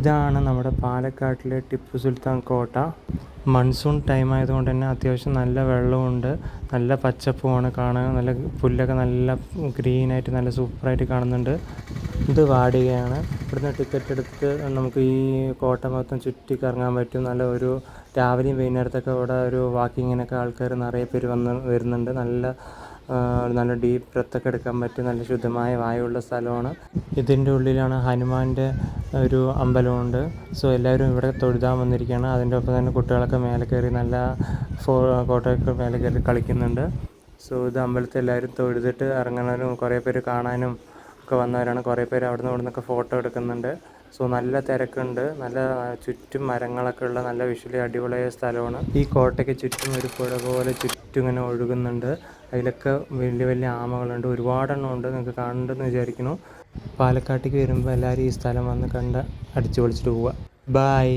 ഇതാണ് നമ്മുടെ പാലക്കാട്ടിലെ ടിപ്പു സുൽത്താൻ കോട്ട. മൺസൂൺ ടൈം ആയതുകൊണ്ട് തന്നെ അത്യാവശ്യം നല്ല വെള്ളമുണ്ട് നല്ല പച്ചപ്പുമാണ് കാണാൻ. നല്ല പുല്ലൊക്കെ നല്ല ഗ്രീനായിട്ട് നല്ല സൂപ്പറായിട്ട് കാണുന്നുണ്ട്. ഇത് വാടികയാണ്. ഇവിടുന്ന് ടിക്കറ്റ് എടുത്ത് നമുക്ക് ഈ കോട്ട മൊത്തം ചുറ്റി കറങ്ങാൻ പറ്റും. നല്ല ഒരു രാവിലെയും വൈകുന്നേരത്തൊക്കെ ഇവിടെ ഒരു വാക്കിങ്ങിനൊക്കെ ആൾക്കാർ നിറയെ പേര് വന്ന് വരുന്നുണ്ട്. നല്ല നല്ല ഡീപ്പ് ബ്രത്തൊക്കെ എടുക്കാൻ പറ്റിയ നല്ല ശുദ്ധമായ വായുള്ള സ്ഥലമാണ്. ഇതിന്റെ ഉള്ളിലാണ് ഹനുമാന്റെ ഒരു അമ്പലമുണ്ട്. സോ എല്ലാവരും ഇവിടെ തൊഴുതാൻ വന്നിരിക്കുകയാണ്. അതിന്റെ ഒപ്പം തന്നെ കുട്ടികളൊക്കെ മേലെ കയറി നല്ല ഫോ കോട്ടയൊക്കെ മേലെ കയറി കളിക്കുന്നുണ്ട്. സോ ഇത് അമ്പലത്തിൽ എല്ലാവരും തൊഴുതിട്ട് ഇറങ്ങണവരും കുറേ പേര് കാണാനും ഒക്കെ വന്നവരാണ്. കുറേ പേര് അവിടെ നിന്ന് ഇവിടെ നിന്നൊക്കെ ഫോട്ടോ എടുക്കുന്നുണ്ട്. സോ നല്ല തിരക്കുണ്ട്. നല്ല ചുറ്റും മരങ്ങളൊക്കെ ഉള്ള നല്ല വിഷ്വലി അടിപൊളിയായ സ്ഥലമാണ്. ഈ കോട്ടയ്ക്ക് ചുറ്റും ഒരു പുഴ പോലെ ചുറ്റും ഇങ്ങനെ ഒഴുകുന്നുണ്ട്. അതിലൊക്കെ വലിയ വലിയ ആമകളുണ്ട്. ഒരുപാടെണ്ണം ഉണ്ട് നിങ്ങൾക്ക് കാണണ്ടെന്ന് വിചാരിക്കുന്നു. പാലക്കാട്ടേക്ക് വരുമ്പോൾ എല്ലാവരും ഈ സ്ഥലം വന്ന് കണ്ട് അടിച്ചു പൊളിച്ചിട്ട് പോവുക. ബായ്